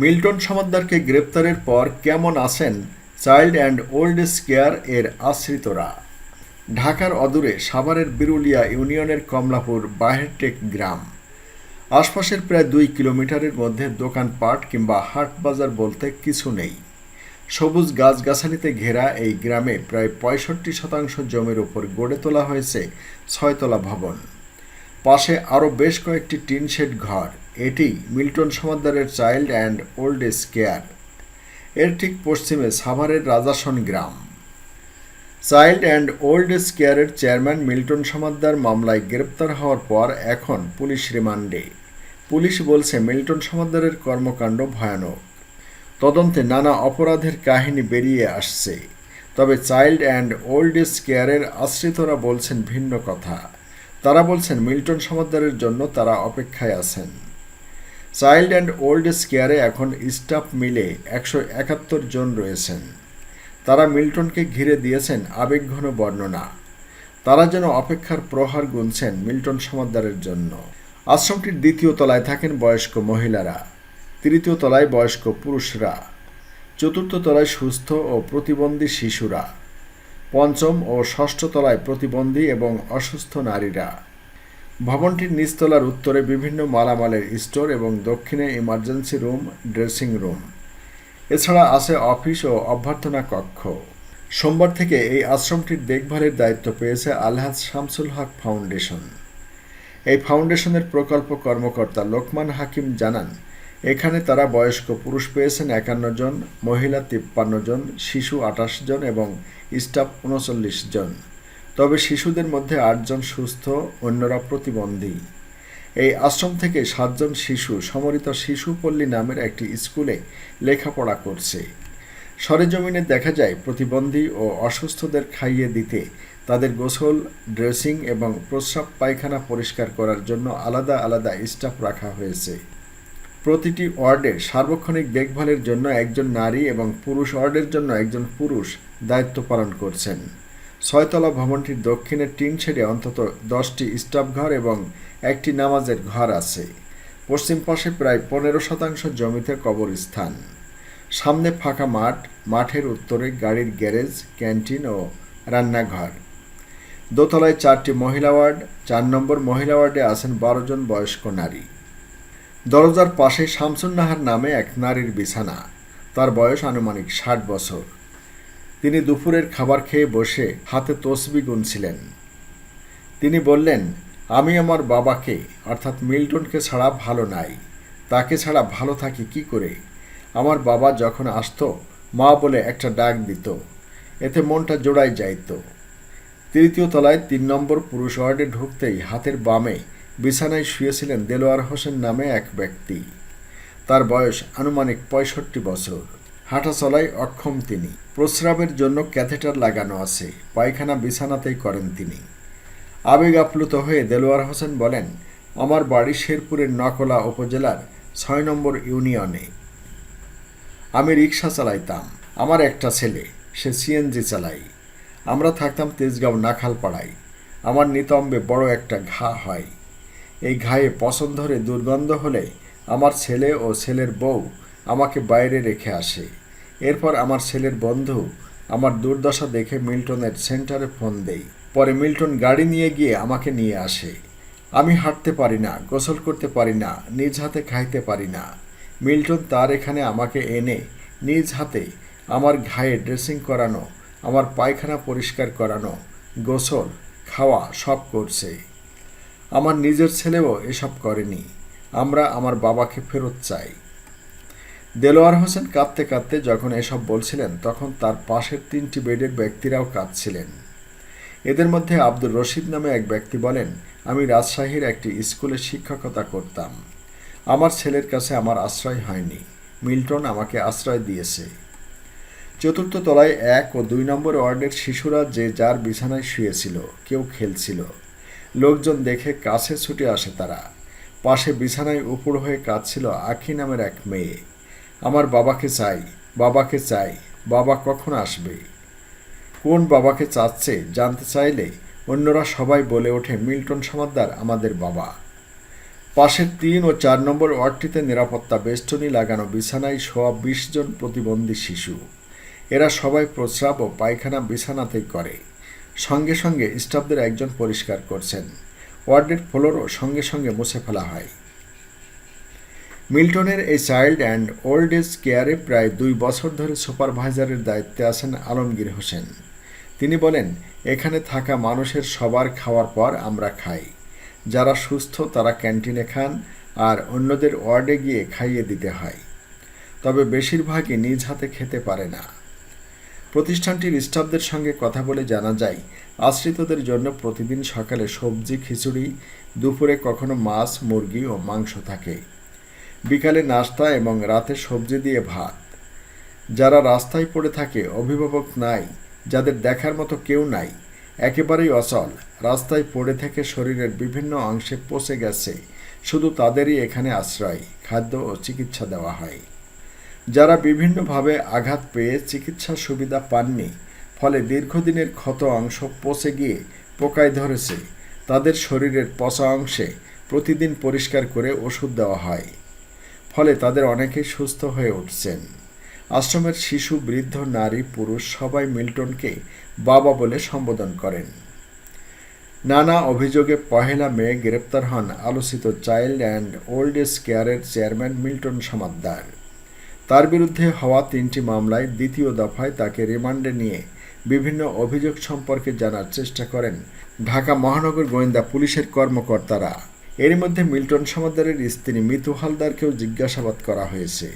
Milton সমাদ্দারকে গ্রেপ্তারের পর কেমন আছেন child and old age care এর আশ্রিতরা? ঢাকার অদূরে সাভারের বিরুলিয়া ইউনিয়নের কমলাপুর বাহেরটেক গ্রাম। আশপাশের প্রায় দুই কিলোমিটারের মধ্যে দোকানপাট কিংবা হাট বাজার বলতে কিছু নেই। সবুজ গাছগাছালিতে ঘেরা এই গ্রামে প্রায় পঁয়ষট্টি শতাংশ জমির উপর গড়ে তোলা হয়েছে ছয়তলা ভবন। পাশে আরও বেশ কয়েকটি টিনশেড ঘর। এটি Milton সমাদ্দারের child and old age care. এর ঠিক পশ্চিমে সাভারের রাজাসন গ্রাম। চাইল্ড অ্যান্ড ওল্ড এজ কেয়ারের চেয়ারম্যান মিল্টন সমাদ্দার মামলায় গ্রেপ্তার হওয়ার পর এখন পুলিশ রিমান্ডে। পুলিশ বলছে, মিল্টন সমাদ্দারের কর্মকাণ্ড ভয়ানক। তদন্তে নানা অপরাধের কাহিনী বেরিয়ে আসছে। তবে চাইল্ড অ্যান্ড ওল্ড এজ কেয়ারের আশ্রিতরা বলছেন ভিন্ন কথা। তারা বলছেন, মিল্টন সমাদ্দারের জন্য তারা অপেক্ষায় আছেন। চাইল্ড অ্যান্ড ওল্ড এজ কেয়ারে এখন স্টাফ মিলে একশো একাত্তর জন রয়েছেন। তারা মিল্টনকে ঘিরে দিয়েছেন আবেগঘন বর্ণনা। তারা যেন অপেক্ষার প্রহার গুনছেন মিল্টন সমাদ্দারের জন্য। আশ্রমটির দ্বিতীয় তলায় থাকেন বয়স্ক মহিলারা, তৃতীয় তলায় বয়স্ক পুরুষরা, চতুর্থ তলায় সুস্থ ও প্রতিবন্ধী শিশুরা, পঞ্চম ও ষষ্ঠ তলায় প্রতিবন্ধী এবং অসুস্থ নারীরা। ভবনটির নিচতলার উত্তরে বিভিন্ন মালামালের স্টোর এবং দক্ষিণে ইমার্জেন্সি রুম, ড্রেসিং রুম। এছাড়া আছে অফিস ও অভ্যর্থনা কক্ষ। সোমবার থেকে এই আশ্রমটির দেখভালের দায়িত্ব পেয়েছে আলহাজ শামসুল হক ফাউন্ডেশন। এই ফাউন্ডেশনের প্রকল্প কর্মকর্তা লোকমান হাকিম জানান, এখানে তারা বয়স্ক পুরুষ পেয়েছেন একান্ন জন, মহিলা তিপ্পান্ন জন, শিশু আঠাশ জন এবং স্টাফ উনচল্লিশ জন। তবে শিশুদের মধ্যে আটজন সুস্থ, অন্যরা প্রতিবন্ধী। এই আশ্রম থেকে সাতজন শিশু সমরিত শিশুপল্লী নামের একটি স্কুলে লেখাপড়া করছে। সরেজমিনে দেখা যায়, প্রতিবন্ধী ও অসুস্থদের খাইয়ে দিতে তাদের গোসল, ড্রেসিং এবং প্রস্রাব পায়খানা পরিষ্কার করার জন্য আলাদা আলাদা স্টাফ রাখা হয়েছে। প্রতিটি ওয়ার্ডে সার্বক্ষণিক দেখভালের জন্য একজন নারী এবং পুরুষ ওয়ার্ডের জন্য একজন পুরুষ দায়িত্ব পালন করছেন। ছয়তলা ভবনটির দক্ষিণের টিন ছেড়ে অন্তত দশটি স্টাফ ঘর এবং একটি নামাজের ঘর আছে। পশ্চিম পাশে প্রায় পনেরো শতাংশ জমিতে কবরস্থান। সামনে ফাঁকা মাঠ, মাঠের উত্তরে গাড়ির গ্যারেজ, ক্যান্টিন ও রান্নাঘর। দোতলায় চারটি মহিলা ওয়ার্ড, চার নম্বর মহিলা ওয়ার্ডে আছেন বারো জন বয়স্ক নারী। দরজার পাশে শামসুন্নাহার নামে এক নারীর বিছানা। তার বয়স আনুমানিক ষাট বছর। তিনি দুপুরের খাবার খেয়ে বসে হাতে তসবি গুনছিলেন। তিনি বললেন, আমি আমার বাবাকে, অর্থাৎ মিল্টনকে ছাড়া ভালো নাই। তাকে ছাড়া ভালো থাকি কি করে? আমার বাবা যখন আসতো, মা বলে একটা ডাক দিত। এতে মনটা জোড়াই যাইত। তৃতীয় তলায় তিন নম্বর পুরুষ ওয়ার্ডে ঢুকতেই হাতের বামে বিছানায় শুয়েছিলেন দেলোয়ার হোসেন নামে এক ব্যক্তি। তার বয়স আনুমানিক পঁয়ষট্টি বছর। হাঁটা চলায় অক্ষম তিনি। প্রস্রাবের জন্য ক্যাথেটার লাগানো আছে। পায়খানা বিছানাতেই করেন তিনি। আবেগ আপ্লুত হয়ে দেলোয়ার হোসেন বলেন, আমার বাড়ি শেরপুরের নকলা উপজেলার ছয় নম্বর ইউনিয়নে। আমি রিক্সা চালাইতাম। আমার একটা ছেলে, সে সিএনজি চালাই আমরা থাকতাম তেজগাঁও নাখালপাড়ায়। আমার নিতম্বে বড় একটা ঘা হয়। এই ঘায়ে পছন্দ ধরে দুর্গন্ধ হলে আমার ছেলে ও ছেলের বউ আমাকে বাইরে রেখে আসে। এরপর আমার ছেলের বন্ধু আমার দুর্দশা দেখে মিল্টনের সেন্টারে ফোন দেই পরে মিল্টন গাড়ি নিয়ে গিয়ে আমাকে নিয়ে আসে। আমি হাঁটতে পারি না, গোসল করতে পারি না, নিজ হাতে খাইতে পারি না। মিল্টন তার এখানে আমাকে এনে নিজ হাতে আমার ঘায়ে ড্রেসিং করানো, আমার পায়খানা পরিষ্কার করানো, গোসল, খাওয়া সব করছে। আমার নিজের ছেলেও এসব করেনি। আমরা আমার বাবাকে ফেরত চাই। দেলোয়ার হোসেন কাঁদতে কাঁদতে যখন এসব বলছিলেন, তখন তার পাশের তিনটি বেডের ব্যক্তিরাও কাঁদছিলেন। এদের মধ্যে আব্দুর রশিদ নামে এক ব্যক্তি বলেন, আমি রাজশাহীর একটি স্কুলে শিক্ষকতা করতাম। আমার ছেলের কাছে আমার আশ্রয় হয়নি। মিল্টন আমাকে আশ্রয় দিয়েছে। চতুর্থ তলায় এক ও দুই নম্বর ওয়ার্ডের শিশুরা যে যার বিছানায় শুয়েছিল, কেউ খেলছিল। লোকজন দেখে কাছে ছুটে আসে তারা। পাশে বিছানায় উপর হয়ে কাঁদছিল আখি নামের এক মেয়ে। আমার বাবাকে চাই বাবাকে চাই, বাবা কখন আসবে? কোন বাবাকে চাচ্ছে জানতে চাইলে অন্যরা সবাই বলে ওঠে, মিল্টন সমাদ্দার আমাদের বাবা। পাশের তিন ও চার নম্বর ওয়ার্ডটিতে নিরাপত্তা বেষ্টনী লাগানো বিছানায় শোয়া বিশ জন প্রতিবন্ধী শিশু। এরা সবাই প্রস্রাব ও পায়খানা বিছানাতেই করে। সঙ্গে সঙ্গে স্টাফদের একজন পরিষ্কার করছেন। ওয়ার্ডের ফ্লোরও সঙ্গে সঙ্গে মুছে ফেলা হয়। মিল্টনের এই চাইল্ড অ্যান্ড ওল্ড এজ কেয়ারে প্রায় দুই বছর ধরে সুপারভাইজারের দায়িত্বে আছেন আলমগীর হোসেন। তিনি বলেন, এখানে থাকা মানুষের সবার খাওয়ার পর আমরা খাই। যারা সুস্থ, তারা ক্যান্টিনে খান আর অন্যদের ওয়ার্ডে গিয়ে খাইয়ে দিতে হয়। তবে বেশিরভাগই নিজ হাতে খেতে পারে না। প্রতিষ্ঠানটির স্টাফদের সঙ্গে কথা বলে জানা যায়, আশ্রিতদের জন্য প্রতিদিন সকালে সবজি, খিচুড়ি, দুপুরে কখনো মাছ, মুরগি ও মাংস থাকে। বিকালে নাস্তা এবং রাতে সবজি দিয়ে ভাত। যারা রাস্তায় পড়ে থাকে, অভিভাবক নাই, যাদের দেখার মতো কেউ নাই, একেবারেই অচল। রাস্তায় পড়ে থেকে শরীরের বিভিন্ন অংশে পচে গেছে, শুধু তাদেরই এখানে আশ্রয়, খাদ্য ও চিকিৎসা দেওয়া হয়। যারা বিভিন্নভাবে আঘাত পেয়ে চিকিৎসা সুবিধা পাননি, ফলে দীর্ঘদিনের ক্ষত অংশ পচে গিয়ে পোকায় ধরেছে, তাদের শরীরের পচা অংশে প্রতিদিন পরিষ্কার করে ওষুধ দেওয়া হয়। ফলে তাদের অনেকেই সুস্থ হয়ে উঠছেন। আশ্রমের শিশু, বৃদ্ধ, নারী, পুরুষ সবাই মিল্টনকে বাবা বলে সম্বোধন করেন। নানা অভিযোগে পহেলা মে গ্রেপ্তার হন আলোচিত চাইল্ড অ্যান্ড ওল্ড এজ কেয়ারের চেয়ারম্যান মিল্টন সমাদ্দার। তার বিরুদ্ধে হওয়া তিনটি মামলায় দ্বিতীয় দফায় তাকে রিমান্ডে নিয়ে বিভিন্ন অভিযোগ সম্পর্কে জানার চেষ্টা করেন ঢাকা মহানগর গোয়েন্দা পুলিশের কর্মকর্তারা। এর মধ্যে মিল্টন সমাদ্দারের স্ত্রী মিতু হালদারকেও জিজ্ঞাসাবাদ করা হয়েছে।